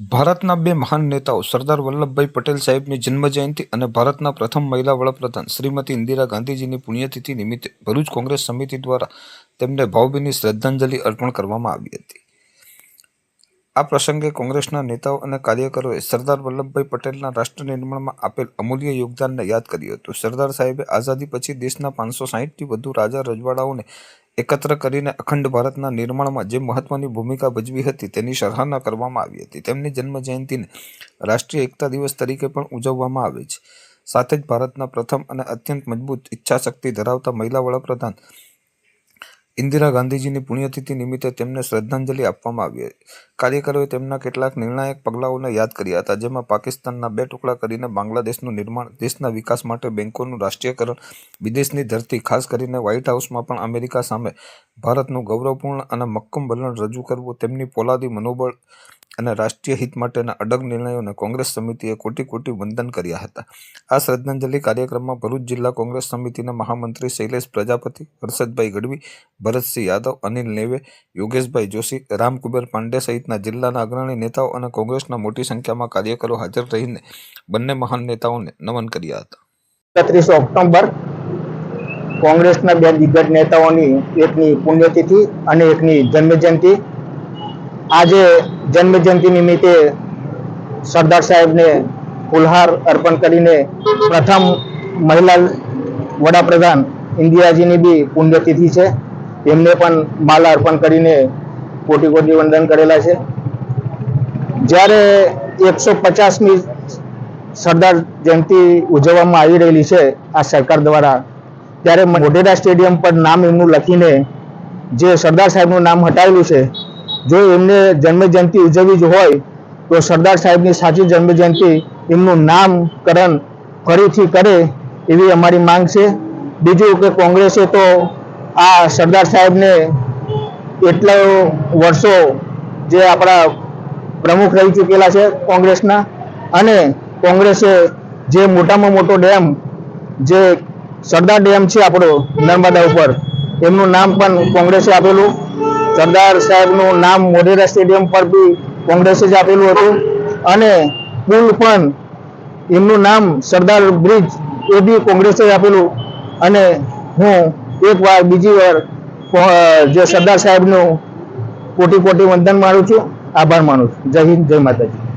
ભારતના બે મહાન નેતાઓ, સરદાર વલ્લભભાઈ પટેલ સાહેબની જન્મજયંતિ અને ભારતના પ્રથમ મહિલા વડાપ્રધાન શ્રીમતી ઇન્દિરા ગાંધીજીની પુણ્યતિથિ નિમિત્તે ભરૂચ કોંગ્રેસ સમિતિ દ્વારા તેમને ભાવભીની શ્રદ્ધાંજલિ અર્પણ કરવામાં આવી હતી. આ પ્રસંગે કોંગ્રેસના નેતાઓ અને કાર્યકરોએ સરદાર વલ્લભભાઈ પટેલના રાષ્ટ્ર નિર્માણમાં આપેલ અમૂલ્ય યોગદાનને યાદ કર્યું હતું. સરદાર સાહેબે આઝાદી પછી દેશના પાંચસો સાહીઠથી વધુ રાજા રજવાડાઓને એકત્ર કરીને અખંડ ભારતના નિર્માણમાં જે મહત્વની ભૂમિકા ભજવી હતી તેની સરાહના કરવામાં આવી હતી. તેમની જન્મ જયંતિને રાષ્ટ્રીય એકતા દિવસ તરીકે પણ ઉજવવામાં આવે છે. સાથે જ ભારતના પ્રથમ અને અત્યંત મજબૂત ઈચ્છાશક્તિ ધરાવતા મહિલા વડાપ્રધાન ઇન્દિરા ગાંધીજીની પુણ્યતિથિ નિમિત્તે તેમને શ્રદ્ધાંજલિ આપવામાં આવી હતી. કાર્યકરોએ તેમના કેટલાક નિર્ણાયક પગલાઓને યાદ કર્યા હતા, જેમાં પાકિસ્તાનના બે ટુકડા કરીને બાંગ્લાદેશનું નિર્માણ, દેશના વિકાસ માટે બેન્કોનું રાષ્ટ્રીયકરણ, વિદેશની ધરતી, ખાસ કરીને વ્હાઇટ હાઉસમાં પણ અમેરિકા સામે ભારતનું ગૌરવપૂર્ણ અને મક્કમ વલણ રજૂ કરવું, તેમની પોલાદી મનોબળ અને રાષ્ટ્રીય હિત માટેના અડગ નિર્ણયોને કોંગ્રેસ સમિતિએ કોટી કોટી વંદન કર્યા હતા. આ શ્રદ્ધાંજલિ કાર્યક્રમમાં ભરૂચ જિલ્લા કોંગ્રેસ સમિતિના મહામંત્રી શૈલેષ પ્રજાપતિ, હર્ષદભાઈ ગઢવી, ભરતસિંહ યાદવ, અનિલ નેવે, યોગેશભાઈ જોશી રામકુબેર પાંડે સહિતના જિલ્લાના અગ્રણી નેતાઓ અને કોંગ્રેસના મોટી સંખ્યામાં કાર્યકરો હાજર રહીને બંને મહાન નેતાઓને નમન કર્યા હતા. એકત્રીસ ઓક્ટોબર કોંગ્રેસના બે દિગ્ગજ નેતાઓની એકની પુણ્યતિથિ અને એકની જન્મજયંતિ. આજે જન્મજયંતિ નિમિત્તે સરદાર સાહેબને ફુલહાર અર્પણ કરીને પ્રથમ મહિલા વડાપ્રધાન ઇન્દિરાજીની બી પુણ્યતિથિ છે. એમને પણ માલા અર્પણ કરીને કોટી કોટી વંદન કરેલા છે. જ્યારે એકસો પચાસમી સરદાર જયંતિ ઉજવવામાં આવી રહેલી છે આ સરકાર દ્વારા, ત્યારે મોઢેરા સ્ટેડિયમ પર નામ એમનું લખીને જે સરદાર સાહેબનું નામ હટાવેલું છે જો એમને જન્મ જયંતિ ઉજવવી જ હોય, તો સરદાર સાહેબની સાચી જન્મ જયંતિ એમનું નામકરણ ફરીથી કરે એવી અમારી માંગ છે. બીજું કે કોંગ્રેસે તો આ સરદાર સાહેબને એટલા વર્ષો જે આપણા પ્રમુખ રહી ચૂકેલા છે કોંગ્રેસના, અને કોંગ્રેસે જે મોટામાં મોટો ડેમ, જે સરદાર ડેમ છે આપણો નર્મદા ઉપર, એમનું નામ પણ કોંગ્રેસે આપેલું. સરદાર સાહેબનું નામ મોઢેરા સ્ટેડિયમ પર બી કોંગ્રેસે જ આપેલું હતું. અને પુલ પણ એમનું નામ સરદાર બ્રિજ એ બી કોંગ્રેસે જ આપેલું. અને હું એક વાર બીજી વાર જે સરદાર સાહેબનું કોટી કોટી વંદન માનું છું. આભાર માનું છું. જય હિન્દ, જય માતાજી.